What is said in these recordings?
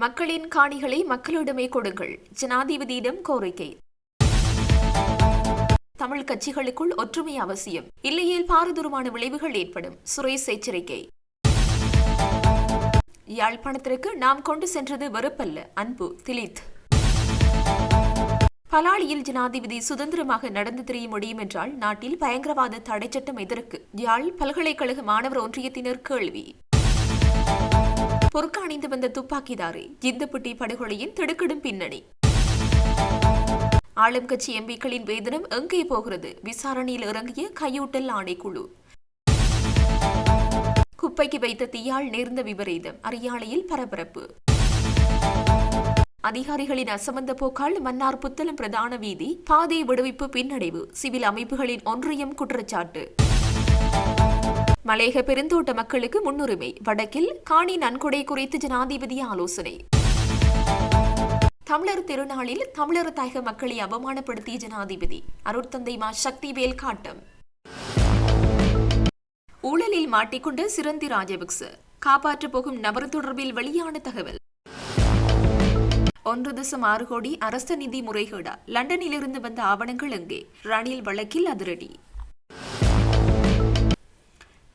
மக்களின் காணிகளை மக்களிடமே கொடுங்கள். ஜனாதிபதியிடம் கோரிக்கை. தமிழ் கட்சிகளுக்குள் ஒற்றுமை அவசியம். இல்லையில் பாரதூரமான விளைவுகள் ஏற்படும். சுரேஷ் எச்சரிக்கை. யாழ்ப்பாணத்திற்கு நாம் கொண்டு சென்றது வெறுப்பல்ல. அன்பு திலித். பலாலியில் ஜனாதிபதி சுதந்திரமாக நடந்து திரிய முடியும் என்றால் நாட்டில் பயங்கரவாத தடைச்சட்டம் எதற்கு? யாழ் பல்கலைக்கழக மாணவர் ஒன்றியத்தினர் கேள்வி. பொறுக்காணிந்து வந்த துப்பாக்கிதாரி ஜிந்தப்பட்டி படுகொலையின் திடுக்கிடும் பின்னணி. ஆளும் கட்சி எம்பிக்களின் வேதனம் எங்கே போகிறது? விசாரணையில் இறங்கிய கையூட்டல் ஆணைக்குழு. குப்பைக்கு வைத்த தீயால் நேர்ந்த விபரீதம் அரியாலையில் பரபரப்பு. அதிகாரிகளின் அசமந்த போக்கால் மன்னார் புத்தளம் பிரதான வீதி பாதை விடுவிப்பு பின்னடைவு சிவில் அமைப்புகளின் ஒன்றியம் குற்றச்சாட்டு. மலேக பெருந்தோட்ட மக்களுக்கு முன்னுரிமை. வடக்கில் காணி நன்கொடை குறித்து ஜனாதிபதி ஆலோசனை. தமிழர் திருநாளில் தமிழர் தாயக மக்களை அவமானப்படுத்திய ஜனாதிபதி. அருட்தந்தை மா சக்திவேல் காட்டம். ஊழலில் மாட்டிக்கொண்ட சிரந்தி ராஜபக்ச. காப்பாற்றப் போகும் நபர் தொடர்பில் வெளியான தகவல். ஒன்று தசம் ஆறு கோடி அரச நிதி முறைகேடா. லண்டனிலிருந்து வந்த ஆவணங்கள் எங்கே? ரணில் வழக்கில் அதிரடி.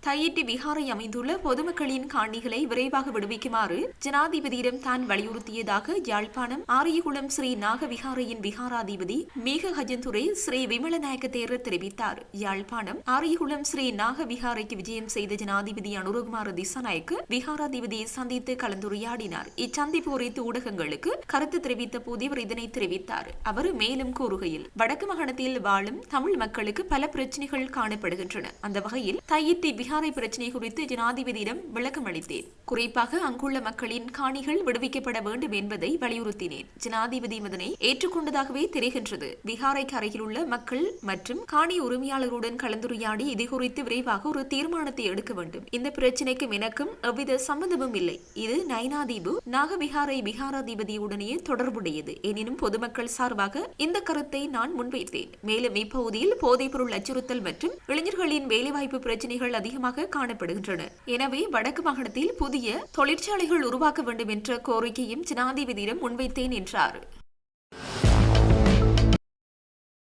தையிட்டி விஹாரை அமைந்துள்ள பொதுமக்களின் காணிகளை விரைவாக விடுவிக்குமாறு ஜனாதிபதியிடம் தான் வலியுறுத்தியதாக யாழ்ப்பாணம் ஆரியகுளம் ஸ்ரீ நாகவிகாரையின் விகாராதிபதி மேக ஹஜந்துரை ஸ்ரீ விமலநாயக்க தேரர் தெரிவித்தார். யாழ்ப்பாணம் ஆரியகுளம் ஸ்ரீ நாகவிகாரைக்கு விஜயம் செய்த ஜனாதிபதி அனுரகுமார திசாநாயக்கு விகாராதிபதியை சந்தித்து கலந்துரையாடினார். இச்சந்திப்பு குறித்து ஊடகங்களுக்கு கருத்து தெரிவித்த போது இவர் இதனை தெரிவித்தார். அவர் மேலும் கூறுகையில் வடக்கு மாகாணத்தில் வாழும் தமிழ் மக்களுக்கு பல பிரச்சனைகள் காணப்படுகின்றன. அந்த வகையில் தையிட்டி விகாரை பிரச்சினை குறித்து ஜனாதிபதியிடம் விளக்கம் அளித்தேன். குறிப்பாக அங்குள்ள மக்களின் காணிகள் விடுவிக்கப்பட வேண்டும் என்பதை வலியுறுத்தினேன். ஜனாதிபதி இதனை ஏற்றுக்கொண்டதாகவே தெரிகின்றது. விகாரைக்கு அருகில் உள்ள மக்கள் மற்றும் காணி உரிமையாளருடன் கலந்துரையாடி இது குறித்து விரைவாக ஒரு தீர்மானத்தை எடுக்க வேண்டும். இந்த பிரச்சினைக்கும் எனக்கும் எவ்வித சம்பந்தமும் இல்லை. இது நயனாதீபு நாகவிகாரை விகாராதிபதியுடனே தொடர்புடையது. எனினும் பொதுமக்கள் சார்பாக இந்த கருத்தை நான் முன்வைத்தேன். மேலும் இப்பகுதியில் போதைப்பொருள் அச்சுறுத்தல் மற்றும் இளைஞர்களின் வேலைவாய்ப்பு பிரச்சினைகள் அதிகமாக காணப்படுகின்றன. எனவே வடக்கு மாகாணத்தில் புதிய தொழிற்சாலைகள் உருவாக்க வேண்டும் என்ற கோரிக்கையும் ஜனாதிபதியிடம் முன்வைத்தேன் என்றார்.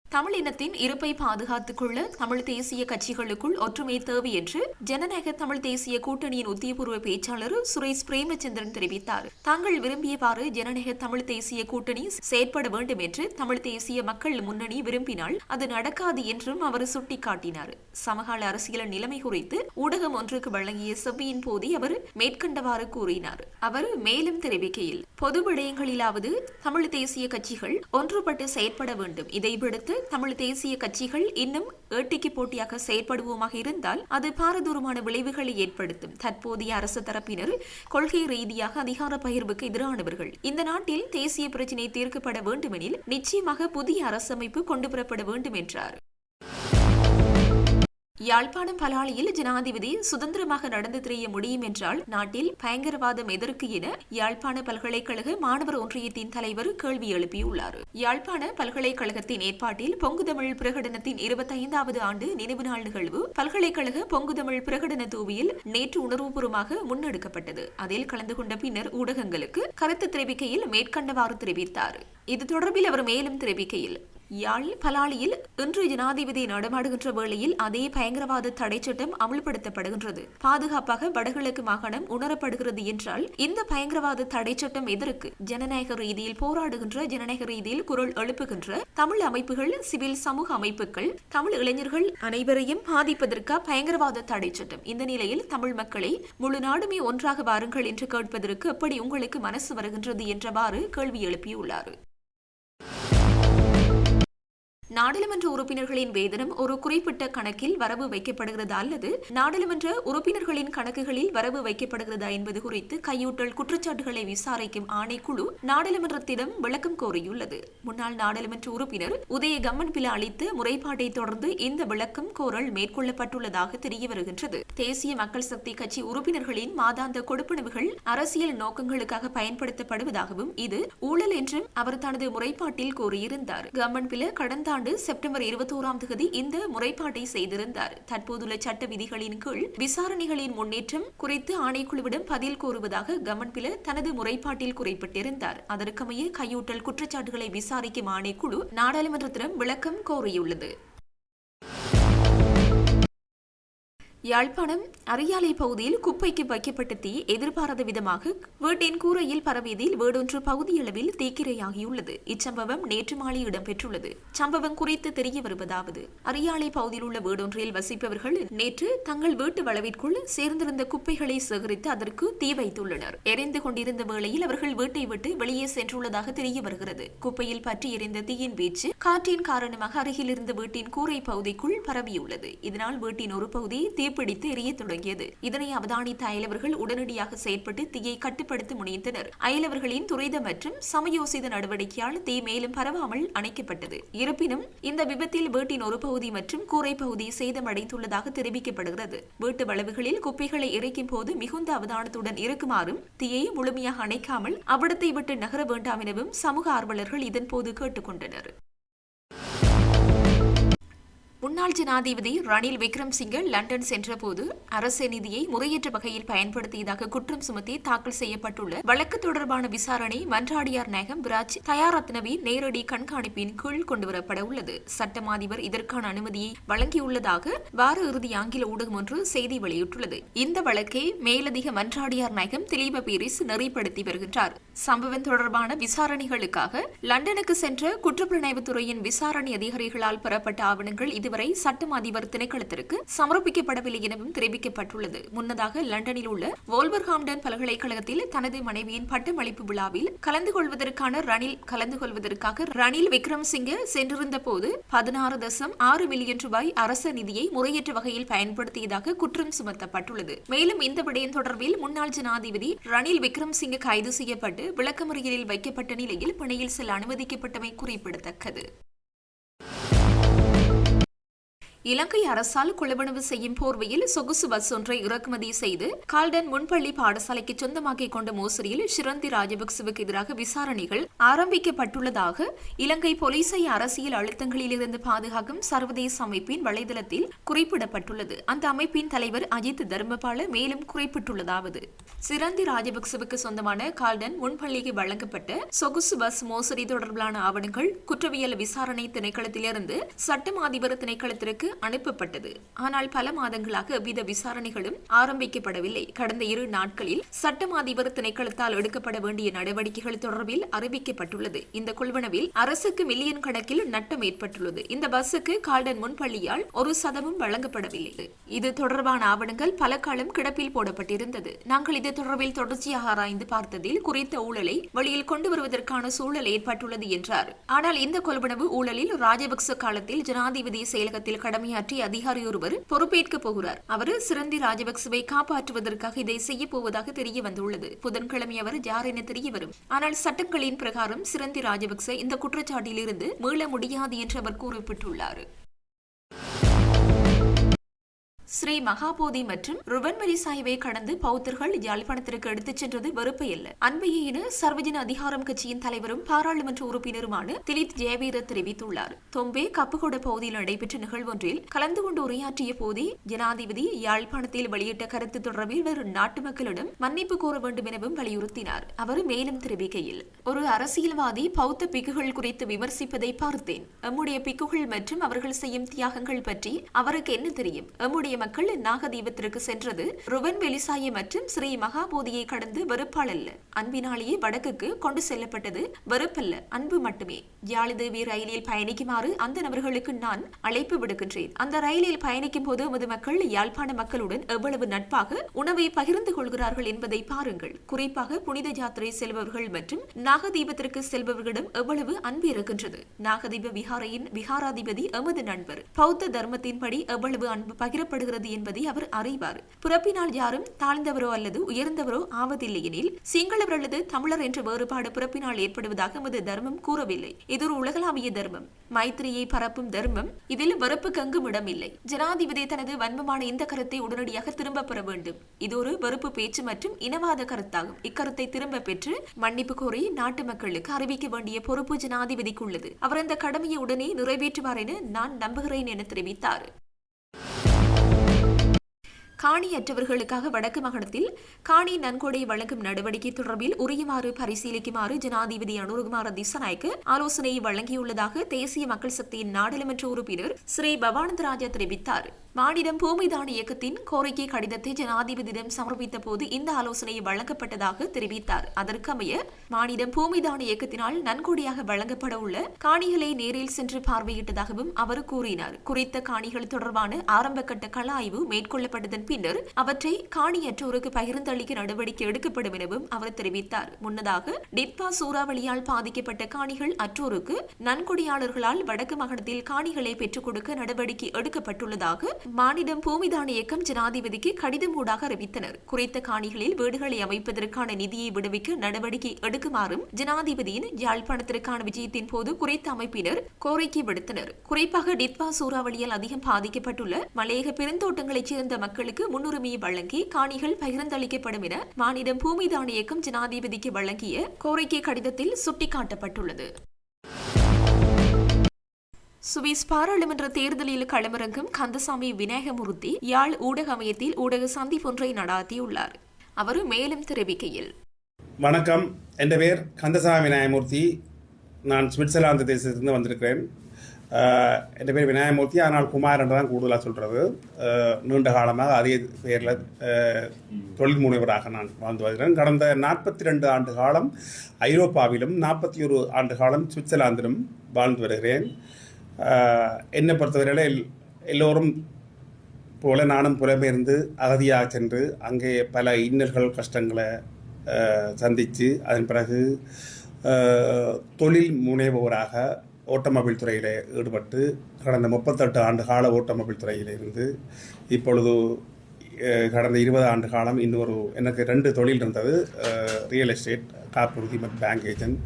தமிழ் இனத்தின் இருப்பை பாதுகாத்துக் கொள்ள தமிழ் தேசிய கட்சிகளுக்குள் ஒற்றுமை தேவை என்று ஜனநாயக தமிழ் தேசிய கூட்டணியின் உத்தியபூர்வ பேச்சாளர் சுரேஷ் பிரேமச்சந்திரன் தெரிவித்தார். தாங்கள் விரும்பியவாறு ஜனநாயக தமிழ் தேசிய கூட்டணி செயற்பட வேண்டும் என்று தமிழ் தேசிய மக்கள் முன்னணி விரும்பினால் அது நடக்காது என்றும் அவர் சுட்டிக்காட்டினார். சமகால அரசியல் நிலைமை குறித்து ஊடகம் ஒன்றுக்கு வழங்கிய செவ்வியின் போதே அவர் மேற்கண்டவாறு கூறினார். அவர் மேலும் தெரிவிக்கையில் பொது விடயங்களிலாவது தமிழ் தேசிய கட்சிகள் ஒன்றுபட்டு செயற்பட வேண்டும். இதை விடுத்து தமிழ் தேசிய கட்சிகள் இன்னும் ஏட்டிக்கு போட்டியாக செயற்படுவோமாக இருந்தால் அது பாரதூரமான விளைவுகளை ஏற்படுத்தும். தற்போதைய அரசு தரப்பினர் கொள்கை ரீதியாக அதிகார பகிர்வுக்கு எதிரானவர்கள். இந்த நாட்டில் தேசிய பிரச்சினை தீர்க்கப்பட வேண்டுமெனில் நிச்சயமாக புதிய அரசமைப்பு கொண்டு வரப்பட வேண்டும் என்றார் யாழ்ப்பாணம் பலாலியில் ஜனாதிபதி சுதந்திரமாக நடந்து திரிய முடியும் என்றால் நாட்டில் பயங்கரவாதம் எதற்கு என யாழ்ப்பாண பல்கலைக்கழக மாணவர் ஒன்றியத்தின் தலைவர் கேள்வி எழுப்பியுள்ளார். யாழ்ப்பாண பல்கலைக்கழகத்தின் ஏற்பாட்டில் பொங்குதமிழ் பிரகடனத்தின் இருபத்தைந்தாவது ஆண்டு நினைவு நாள் நிகழ்வு பல்கலைக்கழக பொங்குதமிழ் பிரகடன தூவியில் நேற்று உணர்வுபூர்வமாக முன்னெடுக்கப்பட்டது. அதில் கலந்து கொண்ட பின்னர் ஊடகங்களுக்கு கருத்து தெரிவிக்கையில் மேற்கண்டவாறு தெரிவித்தார். இது தொடர்பில் அவர் மேலும் தெரிவிக்கையில் யாழ் பலாலியில் இன்று ஜனாதிபதி நடமாடுகின்ற வேளையில் அதே பயங்கரவாத தடை சட்டம் அமல்படுத்தப்படுகின்றது. பாதுகாப்பாக வடகிழக்கு மாகாணம் உணரப்படுகிறது என்றால் இந்த பயங்கரவாத தடை சட்டம் எதற்கு? ஜனநாயக ரீதியில் போராடுகின்ற ஜனநாயக ரீதியில் குரல் எழுப்புகின்ற தமிழ் அமைப்புகள் சிவில் சமூக அமைப்புகள் தமிழ் இளைஞர்கள் அனைவரையும் பாதிப்பதற்கா பயங்கரவாத தடை சட்டம். இந்த நிலையில் தமிழ் மக்களை முழு நாடுமே ஒன்றாக வாருங்கள் என்று கேட்பதற்கு எப்படி உங்களுக்கு மனசு வருகின்றது என்றவாறு கேள்வி எழுப்பியுள்ளார். நாடாளுமன்ற உறுப்பினர்களின் வேதனம் ஒரு குறிப்பிட்ட கணக்கில் வரவு வைக்கப்படுகிறதா அல்லது நாடாளுமன்ற உறுப்பினர்களின் கணக்குகளில் வரவு வைக்கப்படுகிறதா என்பது குறித்து கையூட்டல் குற்றச்சாட்டுகளை விசாரிக்கும் ஆணைக்குழு நாடாளுமன்றத்திடம் விளக்கம் கோரியுள்ளது. முன்னாள் நாடாளுமன்ற உறுப்பினர் உதய கம்மன் பில அளித்த முறைப்பாட்டை தொடர்ந்து இந்த விளக்கம் கோரல் மேற்கொள்ளப்பட்டுள்ளதாக தெரிய வருகின்றது. தேசிய மக்கள் சக்தி கட்சி உறுப்பினர்களின் மாதாந்த கொடுப்பனவுகள் அரசியல் நோக்கங்களுக்காக பயன்படுத்தப்படுவதாகவும் இது ஊழல் என்றும் அவர் தனது முறைப்பாட்டில் கூறியிருந்தார். கம்மன் பில கடந்த ஆண்டு செப்டம்பர் இருபத்தோராம் தேதி இந்த முறைப்பாட்டை செய்திருந்தார். தற்போதுள்ள சட்ட விதிகளின் கீழ் விசாரணைகளின் முன்னேற்றம் குறித்து ஆணைக்குழுவிடம் பதில் கோருவதாக கமன்பில தனது முறைப்பாட்டில் குறிப்பிட்டிருந்தார். அதற்கமைய கையூட்டல் குற்றச்சாட்டுகளை விசாரிக்கும் ஆணைக்குழு நாடாளுமன்றத்திடம் விளக்கம் கோரியுள்ளது. யாழ்ப்பாணம் அரியாலை பகுதியில் குப்பைக்கு வைக்கப்பட்ட தீ எதிர்பாராத விதமாக வீட்டின் கூரையில் பரவியதில் வீடொன்று பகுதியளவில் தீக்கிரையாகியுள்ளது. இச்சம்பவம் நேற்று மாலை இடம்பெற்றுள்ளது. சம்பவம் குறித்து தெரிய வருவதாவது அரியாலை பகுதியில் உள்ள வீடொன்றில் வசிப்பவர்கள் நேற்று தங்கள் வீட்டு வளவிற்குள் சேர்ந்திருந்த குப்பைகளை சேகரித்து அதற்கு தீ வைத்துள்ளனர். எரிந்து கொண்டிருந்த வேளையில் அவர்கள் வீட்டை விட்டு வெளியே சென்றுள்ளதாக தெரிய வருகிறது. குப்பையில் பற்றி எரிந்த தீயின் வீச்சு காற்றின் காரணமாக அருகில் இருந்த வீட்டின் கூரை பகுதிக்குள் பரவியுள்ளது. இதனால் வீட்டின் ஒரு பகுதி தீ தீப்பிடித்து எரிய தொடங்கியது. இதனை அவதானித்த அயலவர்கள் உடனடியாக செயற்பட்டு தீயை கட்டுப்படுத்த முனைந்தனர். அயலவர்களின் துரித மற்றும் சமயோசித நடவடிக்கையால் தீ மேலும் பரவாமல் அணைக்கப்பட்டது. இருப்பினும் இந்த விபத்தில் வீட்டின் ஒரு பகுதி மற்றும் கூரை பகுதி சேதமடைந்துள்ளதாக தெரிவிக்கப்படுகிறது. வீட்டு வளவுகளில் குப்பைகளை இறைக்கும் போது மிகுந்த அவதானத்துடன் இருக்குமாறும் தீயை முழுமையாக அணைக்காமல் அவ்விடத்தை விட்டு நகர வேண்டாம் எனவும் சமூக ஆர்வலர்கள் இதன்போது கேட்டுக்கொண்டனர். முன்னாள் ஜனாதிபதி ரணில் விக்ரம்சிங்கே லண்டன் சென்றபோது அரசு நிதியை முறையற்ற வகையில் பயன்படுத்தியதாக குற்றம் சுமத்தி தாக்கல் செய்யப்பட்டுள்ள வழக்கு தொடர்பான விசாரணை மன்றாடியார் நாயகம் விராஜ் தயாரத்னவி நேரடி கண்காணிப்பின் கீழ் கொண்டுவரப்பட உள்ளது. சட்டமாதிபர் இதற்கான அனுமதியை வழங்கியுள்ளதாக வார இறுதி ஆங்கில ஊடகம் ஒன்று செய்தி வெளியிட்டுள்ளது. இந்த வழக்கை மேலதிக மன்றாடியார் நாயகம் திலீப பீரிஸ் நெறிப்படுத்தி வருகின்றார். சம்பவம் தொடர்பான விசாரணைகளுக்காக லண்டனுக்கு சென்ற குற்றப்புலனாய்வுத்துறையின் விசாரணை அதிகாரிகளால் பெறப்பட்ட ஆவணங்கள் இதுவரை சட்டம் அதிபர் திணைக்களத்திற்கு சமர்ப்பிக்கப்படவில்லை எனவும் தெரிவிக்கப்பட்டுள்ளது. முன்னதாக லண்டனில் உள்ள வோல்வர்ஹாம்டன் பல்கலைக்கழகத்தில் தனது மனைவியின் பட்டமளிப்பு விழாவில் கலந்து கொள்வதற்கான ரணில் கலந்து கொள்வதற்காக ரணில் விக்ரம்சிங்கே சென்றிருந்த போது பதினாறு தசம் ஆறு மில்லியன் ரூபாய் அரச நிதியை முறையற்ற வகையில் பயன்படுத்தியதாக குற்றம் சுமத்தப்பட்டுள்ளது. மேலும் இந்த விடயம் தொடர்பில் முன்னாள் ஜனாதிபதி ரணில் விக்ரம்சிங்கே கைது செய்யப்பட்டு விளக்கமறியலில் வைக்கப்பட்ட நிலையில் பிணையில் செல்ல அனுமதிக்கப்பட்டமை குறிப்பிடத்தக்கது. இலங்கை அரசால் குளவனவு செய்யும் போர்வையில் சொகுசு பஸ் ஒன்றை இறக்குமதி செய்து கால்டன் முன்பள்ளி பாடசாலைக்கு சொந்தமாக்கிக் கொண்ட மோசடியில் ஷிரந்தி ராஜபக்சவுக்கு எதிராக விசாரணைகள் ஆரம்பிக்கப்பட்டுள்ளதாக இலங்கை போலீசை அரசியல் அழுத்தங்களிலிருந்து பாதுகாக்கும் சர்வதேச அமைப்பின் வலைதளத்தில் குறிப்பிடப்பட்டுள்ளது. அந்த அமைப்பின் தலைவர் அஜித் தர்மபால மேலும் குறிப்பிட்டுள்ளதாவது சிரந்தி ராஜபக்சவுக்கு சொந்தமான கால்டன் முன்பள்ளிக்கு வழங்கப்பட்ட சொகுசு பஸ் மோசடி தொடர்பிலான ஆவணங்கள் குற்றவியல் விசாரணை திணைக்களத்திலிருந்து சட்டம் அதிபர் திணைக்களத்திற்கு அனுப்பப்பட்டது. ஆனால் பல மாதங்களாக வித விசாரணைகளும் ஆரம்பிக்கப்படவில்லை. கடந்த இரு நாட்களில் சட்டம் அதிபர் திணைக்களத்தால் எடுக்கப்பட வேண்டிய நடவடிக்கைகள் தொடர்பில் அறிவிக்கப்பட்டுள்ளது. இந்த கொள்வனவில் அரசுக்கு மில்லியன் கணக்கில் நட்டம் ஏற்பட்டுள்ளது. இந்த பஸ்ஸுக்கு கால்டன் முன்பள்ளியால் ஒரு சதமும் வழங்கப்படவில்லை. இது தொடர்பான ஆவணங்கள் பல காலம் கிடப்பில் போடப்பட்டிருந்தது. நாங்கள் இது தொடர்பில் தொடர்ச்சியாக ஆராய்ந்து பார்த்ததில் குறித்த ஊழலை வெளியில் கொண்டு வருவதற்கான சூழல் ஏற்பட்டுள்ளது என்றார். ஆனால் இந்த கொள்வனவு ஊழலில் ராஜபக்ச காலத்தில் ஜனாதிபதி செயலகத்தில் கடமை கடமையாற்றிய அதிகாரி ஒருவர் பொறுப்பேற்க போகிறார். அவர் சிறந்தி ராஜபக்சவை காப்பாற்றுவதற்காக இதை செய்ய போவதாக தெரிய வந்துள்ளது. புதன்கிழமை அவர் யார் என தெரிய வரும். ஆனால் சட்டங்களின் பிரகாரம் சிறந்தி ராஜபக்ச இந்த குற்றச்சாட்டிலிருந்து மீள முடியாது என்று அவர் குறிப்பிட்டுள்ளார். ஸ்ரீ மகாபோதி மற்றும் ருவன்மலி சாய்வை கடந்து பௌத்தர்கள் யாழ்ப்பாணத்திற்கு எடுத்துச் சென்றது வெறுப்பை அல்ல அன்பையே என சர்வஜன அதிகாரம் கட்சியின் தலைவரும் பாராளுமன்ற உறுப்பினருமான திலித் ஜெயவீர தெரிவித்துள்ளார். தொம்பே கப்புகொட பகுதியில் நடைபெற்ற நிகழ்வொன்றில் கலந்து கொண்டு உரையாற்றிய போதே ஜனாதிபதி யாழ்ப்பாணத்தில் வெளியிட்ட கருத்து தொடர்பில் வரும் நாட்டு மக்களிடம் மன்னிப்பு கோர வேண்டும் எனவும் வலியுறுத்தினார். அவர் மேலும் தெரிவிக்கையில் ஒரு அரசியல்வாதி பௌத்த பிக்குகள் குறித்து விமர்சிப்பதை பார்த்தேன். எம்முடைய பிக்குகள் மற்றும் அவர்கள் செய்யும் தியாகங்கள் பற்றி அவருக்கு என்ன தெரியும்? எம்முடைய மக்கள் நாகதீபத்திற்கு சென்றது ருவன் வெலிசாயை மற்றும் ஸ்ரீ மகாபோதியை கடந்து வெறுப்பால் அல்ல அன்பினாலேயே வடக்குக்கு கொண்டு செல்லப்பட்டது வெறுப்பல்ல அன்பு மட்டுமே. யாழிதேவி ரயிலில் பயணிக்குமாறு அந்த நபர்களுக்கு நான் அழைப்பு விடுக்கின்றேன். அந்த ரயிலில் பயணிக்கும் போது எமது மக்கள் யாழ்ப்பாண மக்களுடன் எவ்வளவு நட்பாக உணவை பகிர்ந்து கொள்கிறார்கள் என்பதை பாருங்கள். குறிப்பாக புனித யாத்திரை செல்பவர்கள் மற்றும் நாகதீபத்திற்கு செல்பவர்களிடம் எவ்வளவு அன்பு இருக்கின்றது. நாகதீப விஹாரையின் விஹாராதிபதி எமது நண்பர். பௌத்த தர்மத்தின்படி எவ்வளவு அன்பு பகிரப்படும் காட்டுகிறது என்பதை அவர் அறிவார். பிறப்பினால் யாரும் தாழ்ந்தவரோ அல்லது உயர்ந்தவரோ ஆவதில்லை எனில் சிங்களவர் அல்லது தமிழர் என்ற வேறுபாடு பிறப்பினால் ஏற்படுவதாக எமது தர்மம் கூறவில்லை. இது ஒரு உலகளாவிய தர்மம். மைத்திரியை பரப்பும் தர்மம் இதில் வெறுப்புக்கு அங்கும் இடமில்லை. ஜனாதிபதி தனது வன்மமான இந்த கருத்தை உடனடியாக திரும்ப பெற வேண்டும். இது ஒரு வெறுப்பு பேச்சு மற்றும் இனவாத கருத்தாகும். இக்கருத்தை திரும்ப பெற்று மன்னிப்பு கோரி நாட்டு மக்களுக்கு அறிவிக்க வேண்டிய பொறுப்பு ஜனாதிபதிக்கு உள்ளது அவர் அந்த கடமையை உடனே நிறைவேற்றுவார் என நான் நம்புகிறேன் என தெரிவித்தார். காணியற்றவர்களுக்காக வடக்கு மாகாணத்தில் காணி நன்கொடை வழங்கும் நடவடிக்கை தொடர்பில் உரியவாறு பரிசீலிக்குமாறு ஜனாதிபதி அனுருகுமார திசநாயக்கு ஆலோசனை வழங்கியுள்ளதாக தேசிய மக்கள் சக்தியின் நாடாளுமன்ற உறுப்பினர் ஸ்ரீ பவானந்தராஜா தெரிவித்தார். மாநிலம் பூமிதான இயக்கத்தின் கோரிக்கை கடிதத்தை ஜனாதிபதியிடம் சமர்ப்பித்த போது இந்த ஆலோசனை வழங்கப்பட்டதாக தெரிவித்தார். அதற்கமைய மாநிலம் பூமிதான இயக்கத்தினால் நன்கொடையாக வழங்கப்பட உள்ள காணிகளை நேரில் சென்று பார்வையிட்டதாகவும் அவர் கூறினார். குறித்த காணிகள் தொடர்பான ஆரம்பகட்ட கள ஆய்வு மேற்கொள்ளப்பட்டதன் பின்னர் அவற்றை காணியற்றோருக்கு பகிர்ந்தளிக்க நடவடிக்கை எடுக்கப்படும் எனவும் அவர் தெரிவித்தார். முன்னதாக டிட்பா சூறாவளியால் பாதிக்கப்பட்ட காணிகள் அற்றோருக்கு நன்கொடையாளர்களால் வடக்கு மாகாணத்தில் காணிகளை பெற்றுக் கொடுக்க நடவடிக்கை எடுக்கப்பட்டுள்ளதாக மாநிலம் பூமிதான இயக்கம் ஜனாதிபதிக்கு கடிதம் ஊடாக அறிவித்தனர். குறித்த காணிகளில் வீடுகளை அமைப்பதற்கான நிதியை விடுவிக்க நடவடிக்கை எடுக்குமாறும் ஜனாதிபதியின் யாழ்ப்பாணத்திற்கான விஜயத்தின் போது குறித்த அமைப்பினர் கோரிக்கை விடுத்தனர். குறிப்பாக டிட்பா சூறாவளியால் அதிகம் பாதிக்கப்பட்டுள்ள மலையக பெருந்தோட்டங்களைச் சேர்ந்த மக்களுக்கு முன்னுரிமையை வழங்கி காணிகள் பகிர்ந்தளிக்கப்படும் என மாநிலம் பூமிதான இயக்கம் ஜனாதிபதிக்கு வழங்கிய கோரிக்கை கடிதத்தில் சுட்டிக்காட்டப்பட்டுள்ளது. சுவிஸ் பாராளுமன்ற தேர்தலில் களமிறங்கும் கந்தசாமி விநாயகமூர்த்தி யாழ் ஊடக அமையத்தில் ஊடக சந்திப்பொன்றை நடாத்தியுள்ளார். அவர் மேலும் தெரிவிக்கையில். வணக்கம். என் பேர் கந்தசாமி விநாயகமூர்த்தி. நான் சுவிட்சர்லாந்து தேசத்திலிருந்து வந்திருக்கிறேன். ஆஹ் என் பேர் விநாயகமூர்த்தி. ஆனால் குமார் என்று தான் கூடுதலாக சொல்கிறது நீண்ட காலமாக அதே பேரில் தொழில் முனைவராக நான் வாழ்ந்து வருகிறேன். கடந்த நாற்பத்தி ரெண்டு ஆண்டு காலம் ஐரோப்பாவிலும் நாற்பத்தி ஒரு ஆண்டு காலம் சுவிட்சர்லாந்திலும் வாழ்ந்து வருகிறேன். என்னை பொறுத்தவரையில் எல்- எல்லோரும் போல நானும் புலம்பெயர்ந்து அகதியாக சென்று அங்கே பல இன்னல்கள் கஷ்டங்களை சந்தித்து அதன் பிறகு தொழில் முனைவோராக ஓட்டோமொபைல் துறையில் ஈடுபட்டு கடந்த முப்பத்தெட்டு ஆண்டு கால ஓட்டோமொபைல் துறையில் இருந்து இப்பொழுது கடந்த இருபது ஆண்டு காலம் இன்னொரு எனக்கு ரெண்டு தொழில் இருந்தது. ரியல் எஸ்டேட் காப்புறுதி மற்றும் பேங்க் ஏஜென்ட்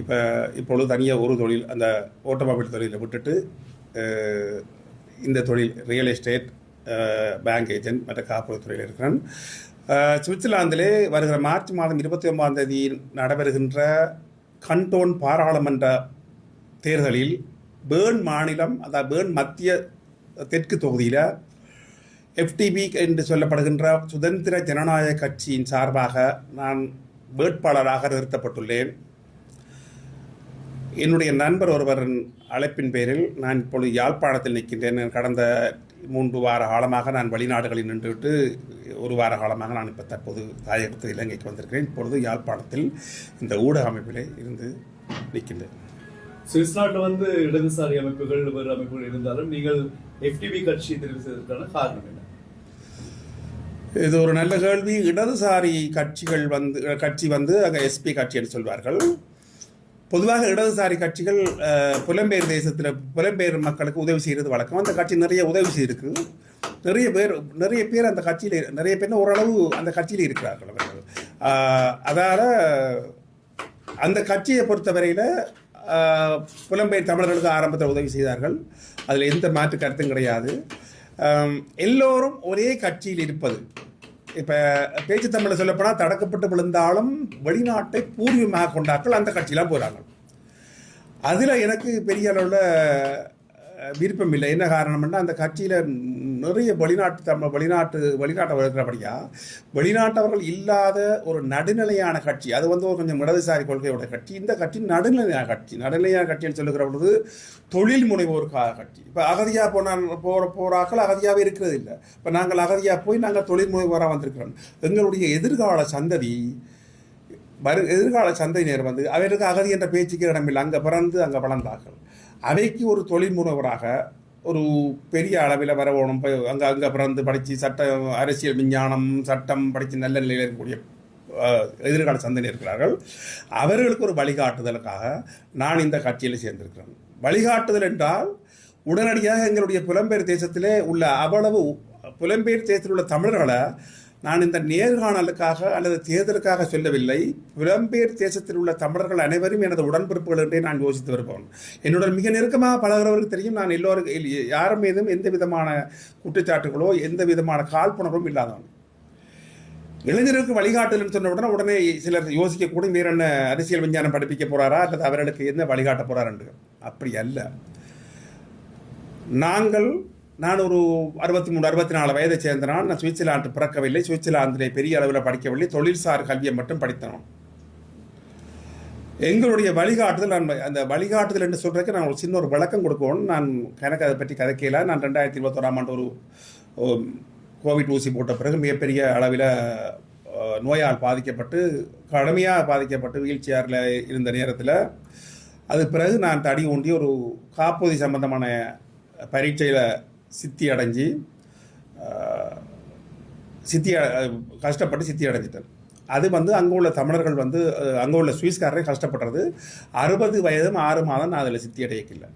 இப்போ இப்பொழுது தனியாக ஒரு தொழில் அந்த ஓட்டோமொபைல் தொழிலை விட்டுட்டு இந்த தொழில் ரியல் எஸ்டேட் பேங்க் ஏஜென்ட் மற்ற காப்புறுதி துறையில் இருக்கிறேன். சுவிட்சர்லாந்திலே வருகிற மார்ச் மாதம் இருபத்தி ஒன்பதாம் தேதி நடைபெறுகின்ற கண்டோன் பாராளுமன்ற தேர்தலில் பேர்ன் மாநிலம் அதாவது பேர்ன் மத்திய தெற்கு தொகுதியில் எஃப்டிபி என்று சொல்லப்படுகின்ற சுதந்திர ஜனநாயக கட்சியின் சார்பாக நான் வேட்பாளராக நிறுத்தப்பட்டுள்ளேன். என்னுடைய நண்பர் ஒருவரின் அழைப்பின் பேரில் நான் இப்பொழுது யாழ்ப்பாணத்தில் நிற்கின்றேன். கடந்த மூன்று வார காலமாக நான் வெளிநாடுகளில் நின்றுவிட்டு ஒரு வார காலமாக நான் இப்போ தற்போது தாயகத்தில் இலங்கைக்கு வந்திருக்கிறேன். இப்பொழுது யாழ்ப்பாணத்தில் இந்த ஊடக அமைப்பிலே இருந்து நிற்கின்றேன். சுவிஸ் நாட்டில் வந்து இடதுசாரி அமைப்புகள் வேறு அமைப்புகள் இருந்தாலும் நீங்கள் எஃப்டிபி கட்சி தெரிவு செய்ததற்கான காரணம் என்ன? இது ஒரு நல்ல கேள்வி. இடதுசாரி கட்சிகள் வந்து கட்சி வந்து அங்கே எஸ்பி கட்சி என்று சொல்வார்கள். பொதுவாக இடதுசாரி கட்சிகள் புலம்பெயர் தேசத்தில் புலம்பெயர் மக்களுக்கு உதவி செய்கிறது வழக்கம். அந்த கட்சி நிறைய உதவி செய்திருக்கு. நிறைய பேர் நிறைய பேர் அந்த கட்சியில் நிறைய பேர் ஓரளவு அந்த கட்சியில் இருக்கிறார்கள் அவர்கள். அஹ், அந்த கட்சியை பொறுத்தவரையில் புலம்பெயர் தமிழர்களுக்கு ஆரம்பத்தில் உதவி செய்தார்கள். அதில் எந்த மாற்று கருத்தும் கிடையாது. எல்லோரும் ஒரே கட்சியில் இருப்பது. இப்போ பேச்சு தமிழில் சொல்லப்போனால் தடக்கப்பட்டு விழுந்தாலும் வெளிநாட்டை பூர்வீகமாக கொண்டார்கள் அந்த கட்சியெலாம் போகிறாங்க அதில் எனக்கு பெரிய அளவில் விருப்பம் இல்லை. என்ன காரணம்னா அந்த கட்சியில் நிறைய வெளிநாட்டு தமிழ் வெளிநாட்டு வெளிநாட்டவர் இருக்கிறபடியா வெளிநாட்டவர்கள் இல்லாத ஒரு நடுநிலையான கட்சி. அது வந்து ஒரு கொஞ்சம் இடதுசாரி கொள்கையோட கட்சி. இந்த கட்சி நடுநிலையான கட்சி. நடுநிலையான கட்சின்னு சொல்லுகிற பொழுது தொழில் முனைவோருக்காக கட்சி. இப்போ அகதியாக போனால் போகிற போகிறாக்கள் அகதியாகவே இருக்கிறது இல்லை. இப்போ நாங்கள் அகதியாக போய் நாங்கள் தொழில் முனைவோராக வந்திருக்கிறோம். எங்களுடைய எதிர்கால சந்ததி வரு எதிர்கால சந்தையினர் வந்து அவருக்கு அகதி என்ற பேச்சுக்கு இடமில்லை. அங்கே பிறந்து அங்கே வளர்ந்தார்கள். அவைக்கு ஒரு தொழில் முனைவராக ஒரு பெரிய அளவில் வரவோணும் போய் அங்கே அங்கே பிறந்து படித்து சட்ட அரசியல் விஞ்ஞானம் சட்டம் படித்து நல்ல நிலையில் இருக்கக்கூடிய எதிர்கால சந்தனை இருக்கிறார்கள். அவர்களுக்கு ஒரு வழிகாட்டுதலுக்காக நான் இந்த கட்சியில் சேர்ந்திருக்கிறேன். வழிகாட்டுதல் என்றால் உடனடியாக எங்களுடைய புலம்பெயர் தேசத்திலே உள்ள அவ்வளவு புலம்பெயர் தேசத்தில் உள்ள தமிழர்களை நான் இந்த நேர்காணலுக்காக அல்லது தேர்தலுக்காக சொல்லவில்லை. புலம்பெயர் தேசத்தில் உள்ள தமிழர்கள் அனைவரும் எனது உடன்பிறப்புகள் என்றே நான் யோசித்து வருபவன் என்னுடன் மிக நெருக்கமாக பழகிறவர்களுக்கு தெரியும் நான் எல்லோரும் யார் மீதும் எந்த விதமான குற்றச்சாட்டுகளோ எந்த விதமான காழ்ப்புணர்வும் இல்லாதவன். இளைஞருக்கு வழிகாட்டல்னு சொன்ன உடனே உடனே சிலர் யோசிக்கக்கூடும் வேற என்ன அரசியல் விஞ்ஞானம் படிப்பிக்க போறாரா? அல்லது அவர்களுக்கு என்ன வழிகாட்ட போறாருன்னு அப்படி அல்ல. நாங்கள் நான் ஒரு அறுபத்தி மூணு அறுபத்தி நாலு வயதை சேர்ந்தனால் நான் சுவிட்சர்லாந்து பிறக்கவில்லை. சுவிட்சர்லாந்திலே பெரிய அளவில் படிக்கவில்லை. தொழில்சார் கல்வியை மட்டும் படித்தனோம் எங்களுடைய வழிகாட்டுதல் நான் அந்த வழிகாட்டுதல் என்று சொல்கிறதுக்கு நான் ஒரு சின்ன ஒரு விளக்கம் கொடுக்கணும். நான் எனக்கு அதை பற்றி கதைக்கல. நான் ரெண்டாயிரத்தி இருபத்தோராம் ஆண்டு ஒரு கோவிட் ஊசி போட்ட பிறகு மிகப்பெரிய அளவில் நோயால் பாதிக்கப்பட்டு கடுமையாக பாதிக்கப்பட்டு வீல் சேரில் இருந்த நேரத்தில் அது பிறகு நான் தடி ஊண்டி ஒரு காப்புறுதி சம்பந்தமான பரீட்சையில் சித்தி அடைஞ்சு சித்தி கஷ்டப்பட்டு சித்தி அடைஞ்சிட்டேன் அது வந்து அங்கே உள்ள தமிழர்கள் வந்து அங்கே உள்ள சுவிஸ்காரரே கஷ்டப்படுறது. அறுபது வயதும் ஆறு மாதம் நான் அதில் சித்தி அடையக்கில்லை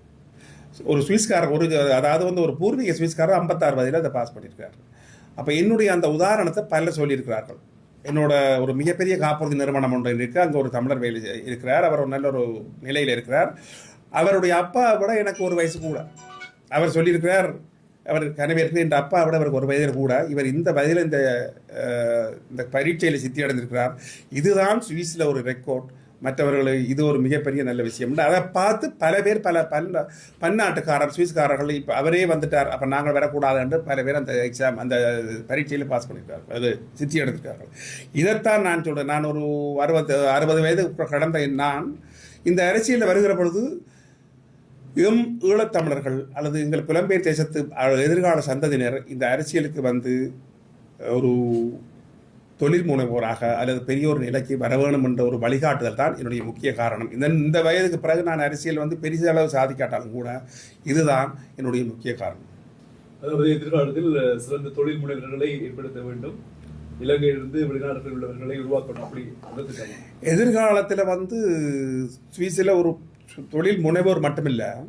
ஒரு சுவிஸ்காரர் ஒரு அதாவது வந்து ஒரு பூர்வீக சுவிஸ்காரர் ஐம்பத்தாறு வயதில் அதை பாஸ் பண்ணியிருக்காரு. அப்போ என்னுடைய அந்த உதாரணத்தை பல சொல்லியிருக்கிறார்கள். என்னோட ஒரு மிகப்பெரிய காப்புறுதி நிறுவனம் ஒன்று இருக்குது அங்கே ஒரு தமிழர் வேலை இருக்கிறார். அவர் ஒரு நல்ல ஒரு நிலையில் இருக்கிறார். அவருடைய அப்பா விட எனக்கு ஒரு வயசு கூட. அவர் சொல்லியிருக்கிறார் அவர் கனவேற்கு என்ற அப்பா விட அவருக்கு ஒரு வயதில் கூட இவர் இந்த வயதில் இந்த இந்த பரீட்சையில் சித்தி அடைந்திருக்கிறார் இதுதான் சுவிஸில் ஒரு ரெக்கார்ட் மற்றவர்கள் இது ஒரு மிகப்பெரிய நல்ல விஷயம். அதை பார்த்து பல பேர் பல பல்ல பன்னாட்டுக்காரர் சுவிஸ்காரர்கள் இப்போ அவரே வந்துட்டார். அப்போ நாங்கள் வரக்கூடாது என்று பல பேர் அந்த எக்ஸாம் அந்த பரீட்சையில் பாஸ் பண்ணியிருக்கார்கள் அது சித்தி எடுத்திருக்கார்கள் இதைத்தான் நான் சொல்கிறேன் நான் ஒரு அறுபது அறுபது வயது கடந்த நான் இந்த அரசியலில் வருகிற பொழுது எம் ஈழத்தமிழர்கள் அல்லது எங்கள் புலம்பெயர் தேசத்து எதிர்கால சந்ததியினர் இந்த அரசியலுக்கு வந்து ஒரு தொழில் முனைவோராக அல்லது பெரிய ஒரு நிலைக்கு வர வேணும் என்ற ஒரு வழிகாட்டுதல் தான் என்னுடைய முக்கிய காரணம். இந்த இந்த வயதுக்கு பிறகு நான் அரசியல் வந்து பெரிய அளவு சாதிக்காட்டாலும் கூட இதுதான் என்னுடைய முக்கிய காரணம். அதாவது எதிர்காலத்தில் சிறந்த தொழில் முனைவர்களை ஏற்படுத்த வேண்டும். இலங்கையிலிருந்து வெளிநாடுகளில் உள்ளவர்களை உருவாக்கணும். அப்படி எதிர்காலத்தில் வந்து சுவிஸில் ஒரு தொழில் முனைவோர் மட்டுமில்லை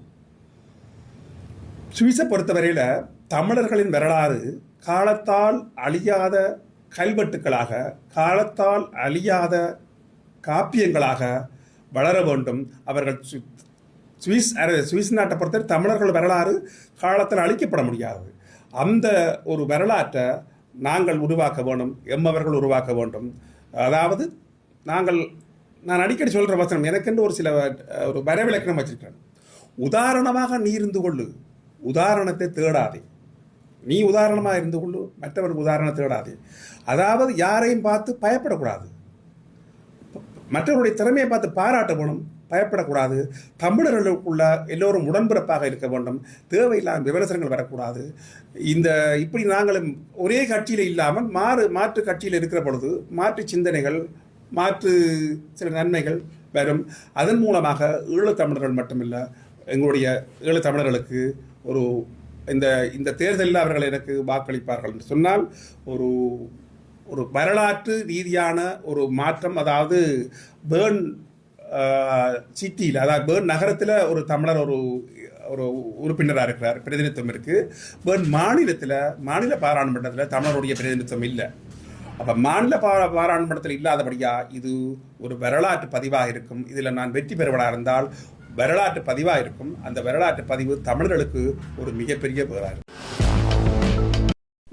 சுவிஸை பொறுத்தவரையில் தமிழர்களின் வரலாறு காலத்தால் அழியாத கல்வெட்டுக்களாக காலத்தால் அழியாத காப்பியங்களாக வளர வேண்டும். அவர்கள் சு- சுவிஸ் சுவிஸ் நாட்டை பொறுத்தவரை தமிழர்கள் வரலாறு காலத்தில் அழிக்கப்பட முடியாது. அந்த ஒரு வரலாற்றை நாங்கள் உருவாக்க வேண்டும் எம்மவர்கள் உருவாக்க வேண்டும். அதாவது நாங்கள் நான் அடிக்கடி சொல்கிற வசனம் எனக்கென்று ஒரு சில ஒரு வரவிலக்கணம் வச்சிருக்கிறேன் உதாரணமாக நீ இருந்து கொள்ளு. உதாரணத்தை தேடாதே. நீ உதாரணமாக இருந்து கொள்ளு மற்றவருக்கு உதாரணம் தேடாதே. அதாவது யாரையும் பார்த்து பயப்படக்கூடாது. மற்றவருடைய திறமையை பார்த்து பாராட்ட வேணும் பயப்படக்கூடாது. தமிழர்களுக்குள்ள எல்லோரும் உடன்பிறப்பாக இருக்க வேண்டும். தேவையில்லாத விமர்சனங்கள் வரக்கூடாது. இந்த இப்படி நாங்களும் ஒரே கட்சியில் இல்லாமல் மாறு மாற்று கட்சியில் இருக்கிற பொழுது மாற்று சிந்தனைகள் மாற்று சில நன்மைகள் வரும். அதன் மூலமாக ஈழத்தமிழர்கள் மட்டுமில்லை எங்களுடைய ஈழத்தமிழர்களுக்கு ஒரு இந்த இந்த தேர்தலில் அவர்கள் எனக்கு வாக்களிப்பார்கள் என்று சொன்னால் ஒரு ஒரு வரலாற்று ரீதியான ஒரு மாற்றம் அதாவது பேர்ன் சிட்டியில் அதாவது பேர்ன் நகரத்தில் ஒரு தமிழர் ஒரு ஒரு உறுப்பினராக இருக்கிறார் பிரதிநிதித்துவம் இருக்குது பேர்ன் மாநிலத்தில் மாநில பாராளுமன்றத்தில் தமிழருடைய பிரதிநிதித்துவம் இல்லை. அப்போ மாநில பா பாராளுமன்றத்தில் இல்லாதபடியா இது ஒரு வரலாற்று பதிவாக இருக்கும். இதில் நான் வெற்றி பெறுவனாக இருந்தால் வரலாற்று பதிவாக இருக்கும். அந்த வரலாற்று பதிவு தமிழர்களுக்கு ஒரு மிகப்பெரிய பேராக இருக்கும்.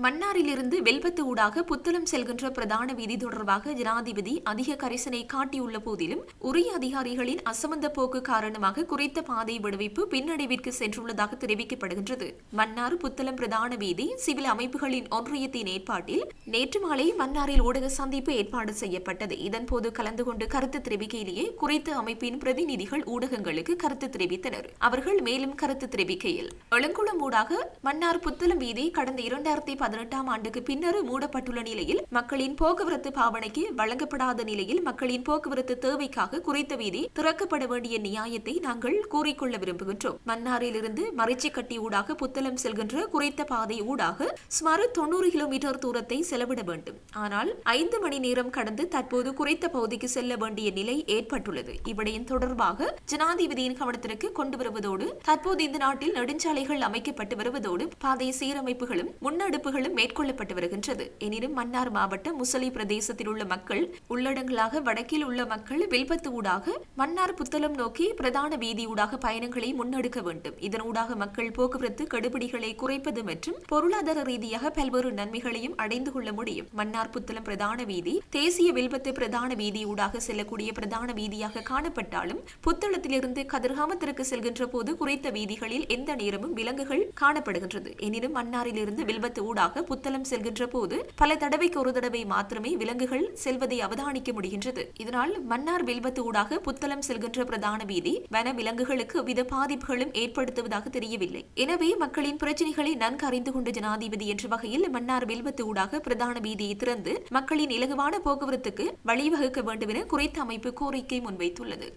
மன்னாரிலிருந்து வெல்வத்து ஊடாக புத்தளம் செல்கின்ற பிரதான வீதி தொடர்பாக ஜனாதிபதி அதிக கரிசனை காட்டியுள்ள போதிலும் உரிய அதிகாரிகளின் அசமந்த போக்கு காரணமாக குறித்த பாதை விடுவிப்பு பின்னடைவிற்கு சென்றுள்ளதாக தெரிவிக்கப்படுகின்றது. மன்னார் புத்தளம் பிரதான வீதி சிவில் அமைப்புகளின் ஒன்றியத்தின் ஏற்பாட்டில் நேற்று மாலை மன்னாரில் ஊடக சந்திப்பு ஏற்பாடு செய்யப்பட்டது. இதன்போது கலந்து கொண்டு கருத்து தெரிவிக்கையிலேயே குறித்த அமைப்பின் பிரதிநிதிகள் ஊடகங்களுக்கு கருத்து தெரிவித்தனர். அவர்கள் மேலும் கருத்து தெரிவிக்கையில் எழுங்குளம் ஊடாக மன்னார் புத்தளம் வீதி கடந்த இரண்டாயிரத்தி பதினெட்டாம் ஆண்டுக்கு பின்னர் மூடப்பட்டுள்ள நிலையில் மக்களின் போக்குவரத்து பாவனைக்கு வழங்கப்படாத நிலையில் மக்களின் போக்குவரத்து தேவைக்காக குறித்த வீதி திறக்கப்பட வேண்டிய நியாயத்தை நாங்கள் கூறிக்கொள்ள விரும்புகின்றோம். மன்னாரிலிருந்து மறைச்சிக்கட்டி ஊடாக புத்தளம் செல்கின்ற குறைத்த பாதை ஊடாக சுமார் தொண்ணூறு கிலோமீட்டர் தூரத்தை செலவிட வேண்டும். ஆனால் ஐந்து மணி நேரம் கடந்து தற்போது குறைத்த பகுதிக்கு செல்ல வேண்டிய நிலை ஏற்பட்டுள்ளது. இவ்விடயம் தொடர்பாக ஜனாதிபதியின் கவனத்திற்கு கொண்டு வருவதோடு தற்போது இந்த நாட்டில் நெடுஞ்சாலைகள் அமைக்கப்பட்டு வருவதோடு பாதை சீரமைப்புகளும் முன்னெடுப்புகள் முயற்சிகளும் மேற்கொள்ளப்பட்டு வருகின்றது. எனினும் மன்னார் மாவட்ட முசலி பிரதேசத்தில் உள்ள மக்கள் உள்ளடங்களாக வடக்கில் உள்ள மக்கள் வில்பத்து ஊடாக மன்னார் புத்தளம் நோக்கி பிரதான வீதி ஊடாக பயணங்களை முன்னெடுக்க வேண்டும். இதனூடாக மக்கள் போக்குவரத்து கடுபிடிகளை குறைப்பது மற்றும் பொருளாதார ரீதியாக பல்வேறு நன்மைகளையும் அடைந்து கொள்ள முடியும். மன்னார் புத்தளம் பிரதான வீதி தேசிய வில்பத்து பிரதான வீதி ஊடாக செல்லக்கூடிய பிரதான வீதியாக காணப்பட்டாலும் புத்தளத்திலிருந்து கதிர்காமத்திற்கு செல்கின்ற போது குறைத்த வீதிகளில் எந்த நேரமும் விலங்குகள் காணப்படுகின்றது. எனினும் மன்னாரிலிருந்து வில்பத்து ஊடாக புத்தளம் செல்கின்ற போது பல தடவைக்கு ஒரு தடவை மாத்திரமே விலங்குகள் செல்வதை அவதானிக்க முடிகின்றது. இதனால் மன்னார் வில்பத்து ஊடாக புத்தளம் செல்கின்ற பிரதான வீதி வன விலங்குகளுக்கு வித பாதிப்புகளும் ஏற்படுத்துவதாக தெரியவில்லை. எனவே மக்களின் பிரச்சனைகளை நன்கு அறிந்து கொண்ட ஜனாதிபதி என்ற வகையில் மன்னார் வில்பத்து ஊடாக பிரதான வீதியை திறந்து மக்களின் இலகுவான போக்குவரத்துக்கு வழிவகுக்க வேண்டும் என குறைத்த அமைப்பு கோரிக்கை முன்வைத்துள்ளது.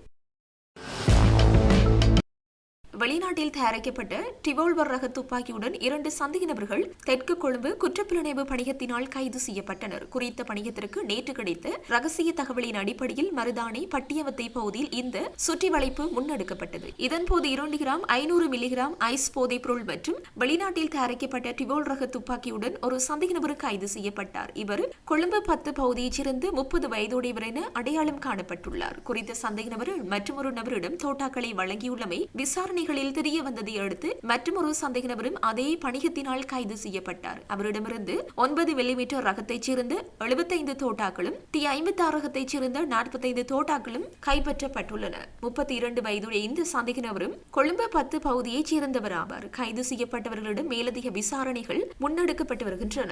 வெளிநாட்டில் தயாரிக்கப்பட்ட டிவோல்வர் ரக துப்பாக்கியுடன் இரண்டு சந்தேக நபர்கள் தெற்கு கொழும்பு குற்றப்புலனாய்வு பணியத்தினால் கைது செய்யப்பட்டனர். குறித்த பணியத்திற்கு நேற்று கிடைத்த ரகசிய தகவலின் அடிப்படையில் மருதானை பட்டியவத்தை பகுதியில் இந்த சுற்றி வளைப்பு முன்னெடுக்கப்பட்டது. இதன்போது இரண்டு கிராம் ஐநூறு மில்லிகிராம் ஐஸ் போதைப் பொருள் மற்றும் வெளிநாட்டில் தயாரிக்கப்பட்ட டிவோல் ரக துப்பாக்கியுடன் ஒரு சந்தேக நபர் கைது செய்யப்பட்டார். இவர் கொழும்பு பத்து பகுதியைச் சேர்ந்து முப்பது வயதுடையவர் என அடையாளம் காணப்பட்டுள்ளார். குறித்த சந்தேக நபர் மற்றொரு நபரிடம் தோட்டாக்களை வழங்கியுள்ளமை விசாரணைகள் செய்திகளில் தெரிய வந்ததை அடுத்து மற்றொரு சந்தேக நபரும் அதே பணிகத்தினால் கைது செய்யப்பட்டார். அவரிடமிருந்து ஒன்பது மில்லிமீட்டர் ரகத்தைச் சேர்ந்த எழுபத்தைந்து தோட்டாக்களும் தி ஐம்பத்தி ஆறு ரகத்தைச் சேர்ந்த நாற்பத்தைந்து தோட்டாக்களும் கைப்பற்றப்பட்டுள்ளன. முப்பத்தி இரண்டு வயதுடைய இந்த சந்தேக நபரும் கொழும்பு பத்து பகுதியைச் சேர்ந்தவர் ஆவார் கைது செய்யப்பட்டவர்களிடம் மேலதிக விசாரணைகள் முன்னெடுக்கப்பட்டு வருகின்றன.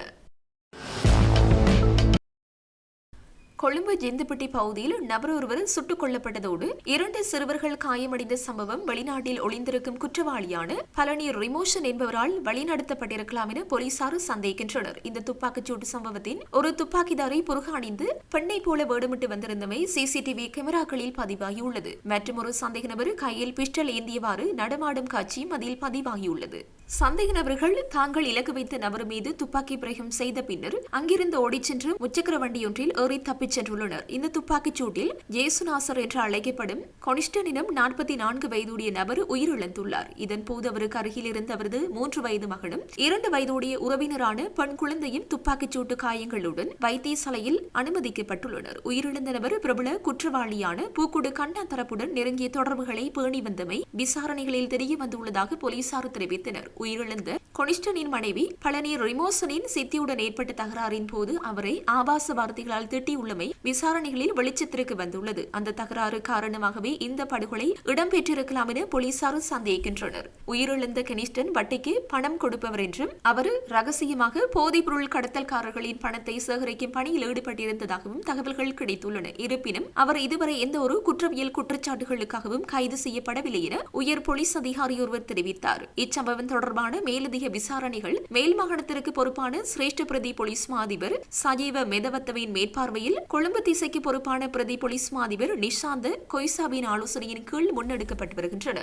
கொழும்பு ஜெந்துப்பட்டி பகுதியில் நபர் ஒருவர் சுட்டுக் கொல்லப்பட்டதோடு இரண்டு சிறுவர்கள் காயமடைந்த சம்பவம் வெளிநாட்டில் ஒளிந்திருக்கும் குற்றவாளியான பழனி ரிமோஷன் என்பவரால் வழிநடத்தப்பட்டிருக்கலாம் என போலீசார் சந்தேகிக்கின்றனர். இந்த துப்பாக்கிச்சூட்டு சம்பவத்தின் ஒரு துப்பாக்கிதாரை புறகாணிந்து பெண்ணை போல வேடமிட்டு வந்திருந்தமை சிசிடிவி கேமராக்களில் பதிவாகியுள்ளது. மற்றும் ஒரு சந்தேக நபர் கையில் பிஸ்டல் ஏந்தியவாறு நடமாடும் காட்சியும் அதில் பதிவாகியுள்ளது. சந்தேக நபர்கள் தாங்கள் இலக்கு வைத்த நபர் மீது துப்பாக்கி பிரயோகம் செய்த பின்னர் அங்கிருந்து ஓடிச் சென்று முச்சக்கர வண்டியொன்றில் ஏறி தப்பிச் சென்றுள்ளனர். இந்த துப்பாக்கிச் சூட்டில் ஜேசுநாசர் என்று அழைக்கப்படும் கொனிஷ்டனிடம் நாற்பத்தி நான்கு வயதுடைய நபர் உயிரிழந்துள்ளார். இதன் போது அவருக்கு அருகில் இருந்த அவரது மூன்று வயது மகனும் இரண்டு வயதுடைய உறவினரான பெண் குழந்தையும் துப்பாக்கிச் சூட்டு காயங்களுடன் வைத்தியசாலையில் அனுமதிக்கப்பட்டுள்ளனர். உயிரிழந்த நபர் பிரபல குற்றவாளியான பூக்குடு கண்ணா தரப்புடன் நெருங்கிய தொடர்புகளை பேணி வந்தமை விசாரணைகளில் தெரிய வந்துள்ளதாக போலீசார் தெரிவித்தனர். உயிரிழந்த கொனிஷ்டனின் மனைவி பழனி ரிமோசனின் சித்தியுடன் ஏற்பட்ட தகராறின் போது அவரை ஆபாச வார்த்தைகளால் திட்டியுள்ளமை விசாரணைகளில் வெளிச்சத்திற்கு வந்துள்ளது. அந்த தகராறு காரணமாகவே இந்த படுகொலை இடம்பெற்றிருக்கலாம் என போலீசார் சந்தேகிக்கின்றனர். உயிரிழந்த கெனிஸ்டன் வட்டிக்கு பணம் கொடுப்பவர் என்றும் அவர் ரகசியமாக போதைப்பொருள் கடத்தல்காரர்களின் பணத்தை சேகரிக்கும் பணியில் ஈடுபட்டிருந்ததாகவும் தகவல்கள் கிடைத்துள்ளன. இருப்பினும் அவர் இதுவரை எந்த ஒரு குற்றவியல் குற்றச்சாட்டுகளுக்காகவும் கைது செய்யப்படவில்லை என உயர் போலீஸ் அதிகாரி ஒருவர் தெரிவித்தார். இச்சம்பவம் தொடர்பான மேலதிக விசாரணைகள் மேல் மாகாணத்திற்கு பொறுப்பான சிரேஷ்ட பிரதி போலீஸ் மாதிபர் சஜீவ மெதவத்தவின் மேற்பார்வையில் கொழும்பு திசைக்கு பொறுப்பான பிரதி போலீஸ் மாதிபர் நிஷாந்த் கொய்சாவின் ஆலோசனையின் கீழ் முன்னெடுக்கப்பட்டு வருகின்றன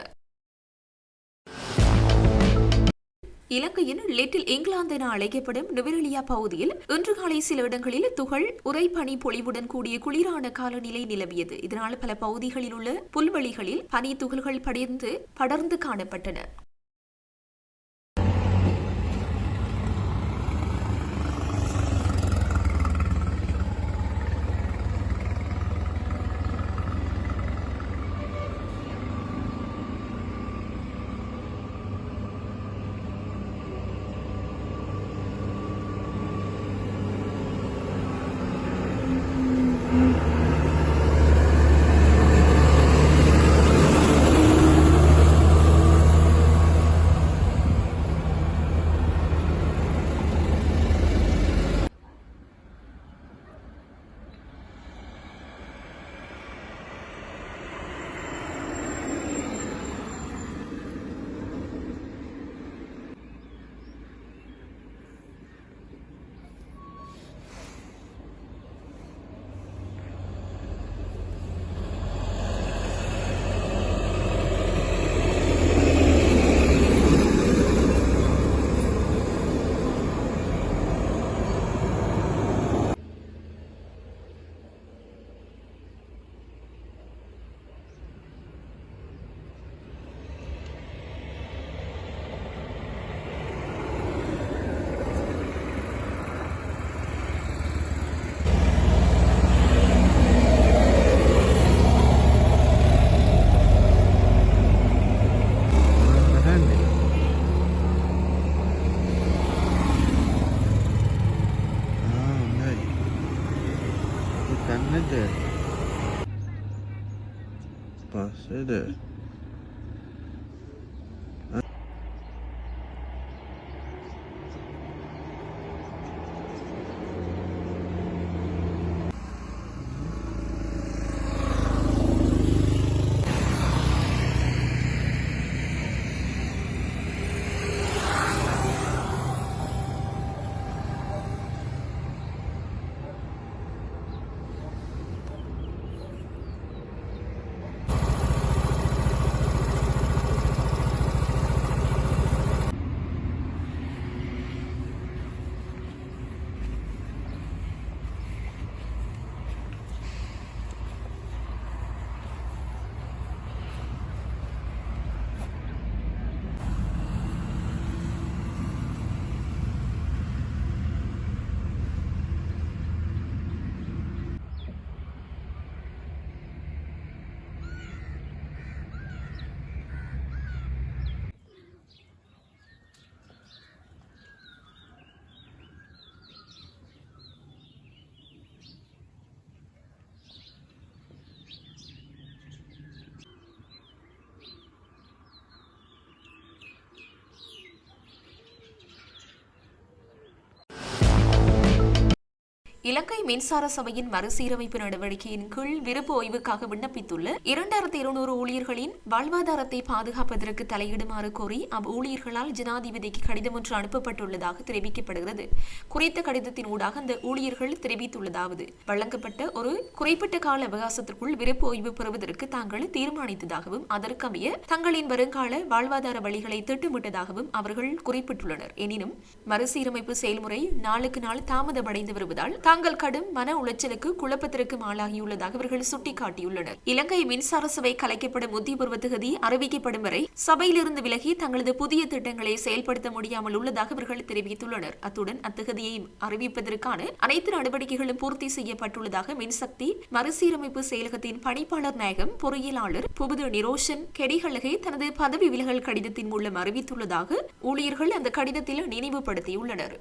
இலங்கையின் லிட்டில் இங்கிலாந்து என அழைக்கப்படும் நுவரெலியா பகுதியில் இன்று காலை சில இடங்களில் துகள் உரைப்பனி பொழிவுடன் கூடிய குளிரான காலநிலை நிலவியது. இதனால் பல பகுதிகளில் உள்ள புல்வெளிகளில் பனி துகள்கள் படைந்து படர்ந்து காணப்பட்டன. இலங்கை மின்சார சபையின் மறுசீரமைப்பு நடவடிக்கையின் கீழ் விருப்பு ஓய்வுக்காக விண்ணப்பித்துள்ள இரண்டாயிரத்தி இருநூறு ஊழியர்களின் வாழ்வாதாரத்தை பாதுகாப்பதற்கு தலையிடுமாறு கோரி அவ்வூழியர்களால் ஜனாதிபதிக்கு கடிதம் ஒன்று அனுப்பப்பட்டுள்ளதாக தெரிவிக்கப்படுகிறது. குறித்த கடிதத்தின் ஊடாக அந்த ஊழியர்கள் தெரிவித்துள்ளதாவது வழங்கப்பட்ட ஒரு குறிப்பிட்ட கால அவகாசத்திற்குள் விருப்பு ஓய்வு பெறுவதற்கு தாங்கள் தீர்மானித்ததாகவும் அதற்கமைய தங்களின் வருங்கால வாழ்வாதார வழிகளை திட்டமிட்டதாகவும் அவர்கள் குறிப்பிட்டுள்ளனர். எனினும் மறுசீரமைப்பு செயல்முறை நாளுக்கு நாள் தாமதமடைந்து வருவதால் தாங்கள் கடும் மன உளைச்சலுக்கு குழப்பத்திற்கும் ஆளாகியுள்ளதாக அவர்கள் சுட்டிக்காட்டியுள்ளனர். இலங்கை மின்சார சபை கலைக்கப்படும் உத்தியபூர்வ தகுதி அறிவிக்கப்படும் வரை சபையிலிருந்து விலகி தங்களது புதிய திட்டங்களை செயல்படுத்த முடியாமல் உள்ளதாக அவர்கள் தெரிவித்துள்ளனர். அத்துடன் அத்தகுதியை அறிவிப்பதற்கான அனைத்து நடவடிக்கைகளும் பூர்த்தி செய்யப்பட்டுள்ளதாக மின்சக்தி மறுசீரமைப்பு செயலகத்தின் பணிப்பாளர் நாயகம் பொறியியலாளர் புபுது நிரோஷன் கெடிகலகை தனது பதவி விலகல் கடிதத்தின் மூலம் அறிவித்துள்ளதாக ஊழியர்கள் அந்த கடிதத்தில் நினைவுபடுத்தியுள்ளனர்.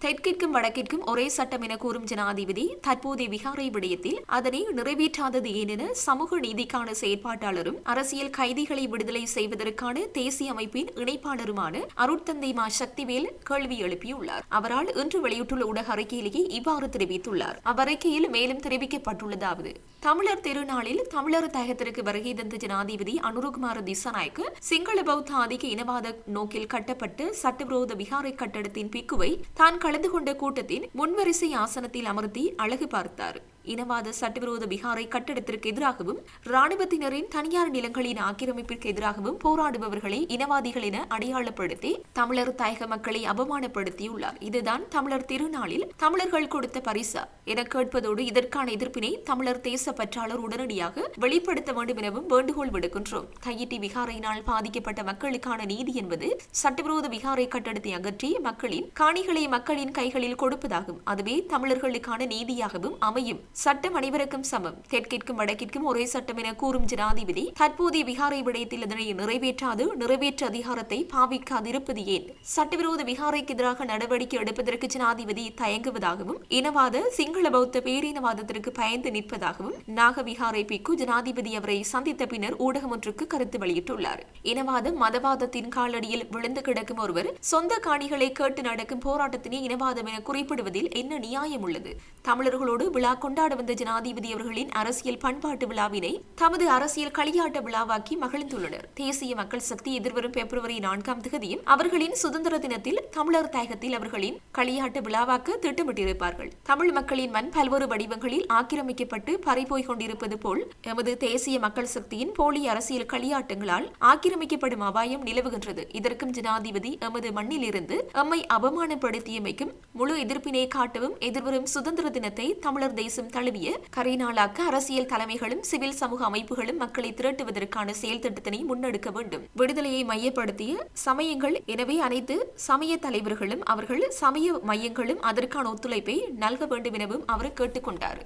தெற்கிற்கும் வடக்கிற்கும் ஒரே சட்டம் என கூறும் ஜனாதிபதி தற்போதைய விகாரை விடயத்தில் அதனை நிறைவேற்றாதது ஏனென சமூக நீதிக்கான செயற்பாட்டாளரும் அரசியல் கைதிகளை விடுதலை செய்வதற்கான தேசிய அமைப்பின் இணைப்பாளருமான அருட்தந்தை மா சக்திவேல் கேள்வி எழுப்பியுள்ளார். அவரால் இன்று வெளியிட்டுள்ள ஊடக அறிக்கையிலேயே இவ்வாறு தெரிவித்துள்ளார். அவ்வறிக்கையில் மேலும் தெரிவிக்கப்பட்டுள்ளதாவது தமிழர் திருநாளில் தமிழர் தாயகத்திற்கு வருகை தந்த ஜனாதிபதி அனுருகுமார திசாநாயக்கு சிங்கள பௌத்த ஆதிக்க இனவாத நோக்கில் கட்டப்பட்டு சட்டவிரோத விகாரை கட்டடத்தின் பிக்குவை தான் கலந்து கொண்ட கூட்டத்தின் முன்வரிசை ஆசனத்தில் அமர்த்தி அழகு பார்த்தார். இனவாத சட்டவிரோத விகாரை கட்டடத்திற்கு எதிராகவும் ராணுவத்தினரின் தனியார் நிலங்களின் ஆக்கிரமிப்பிற்கு எதிராகவும் போராடுபவர்களை இனவாதிகள் என அடையாளப்படுத்தி தமிழர் தாயக மக்களை அவமானப்படுத்தியுள்ளார். இதுதான் தமிழர் திருநாளில் தமிழர்கள் கொடுத்த பரிசா என கேட்பதோடு இதற்கான எதிர்ப்பினை தமிழர் தேச பற்றாளர் உடனடியாக வெளிப்படுத்த வேண்டும் எனவும் வேண்டுகோள் விடுக்கின்றோம். கையிட்டி விகாரையினால் பாதிக்கப்பட்ட மக்களுக்கான நீதி என்பது சட்டவிரோத விகாரை கட்டடத்தை அகற்றி மக்களின் காணிகளை மக்களின் கைகளில் கொடுப்பதாகும். அதுவே தமிழர்களுக்கான நீதியாகவும் அமையும். சட்டம் அனைவருக்கும் சமம். தெற்கிற்கும் வடக்கிற்கும் ஒரே சட்டம் என கூறும் ஜனாதிபதி தற்போதைய விகாரை விடயத்தில் அதனை நிறைவேற்றாது நிறைவேற்ற அதிகாரத்தை பாவிக்காதிருப்பது ஏன்? சட்டவிரோத விகாரைக்கு எதிராக நடவடிக்கை எடுப்பதற்கு ஜனாதிபதி தயங்குவதாகவும் இனவாத சிங்கள பௌத்த பேரினவாதத்திற்கு பயந்து நிற்பதாகவும் நாக விகாரை பிக்கு ஜனாதிபதி அவரை சந்தித்த பின்னர் ஊடகம் ஒன்றுக்கு கருத்து வெளியிட்டுள்ளார். இனவாதம் மதவாதத்தின் காலடியில் விழுந்து கிடக்கும் ஒருவர் சொந்த காணிகளை கேட்டு நடக்கும் போராட்டத்தினை இனவாதம் என குறிப்பிடுவதில் என்ன நியாயம் உள்ளது? தமிழர்களோடு விழா கொண்ட கொண்டாட வந்த ஜனாதிபதி அவர்களின் அரசியல் பண்பாட்டு விழாவினை தமது அரசியல் களியாட்ட விழாவாக்கி மகிழ்ந்துள்ளனர். தேசிய மக்கள் சக்தி எதிர்வரும் பிப்ரவரி நான்காம் தேதியும் அவர்களின் சுதந்திர தினத்தில் தமிழர் தாயகத்தில் அவர்களின் களியாட்ட விழாவாக்க திட்டமிட்டிருப்பார்கள். தமிழ் மக்களின் மண் பல்வேறு வடிவங்களில் ஆக்கிரமிக்கப்பட்டு பறிபோய் கொண்டிருப்பது போல் எமது தேசிய மக்கள் சக்தியின் போலி அரசியல் களியாட்டங்களால் ஆக்கிரமிக்கப்படும் அபாயம் நிலவுகின்றது. இதற்கும் ஜனாதிபதி எமது மண்ணிலிருந்து எம்மை அவமானப்படுத்தியமைக்கும் முழு எதிர்ப்பினை காட்டவும் எதிர்வரும் சுதந்திர தினத்தை தமிழர் தேசம் தழுவிய கரைநாளாக்க அரசியல் தலைமைகளும் சிவில் சமூக அமைப்புகளும் மக்களை திரட்டுவதற்கான செயல் திட்டத்தினை முன்னெடுக்க வேண்டும். விடுதலையை மையப்படுத்திய சமயங்கள் எனவே அனைத்து சமய தலைவர்களும் அவர்கள் சமய மையங்களும் அதற்கான ஒத்துழைப்பை நல்க வேண்டும் எனவும் அவர் கேட்டுக்கொண்டார்.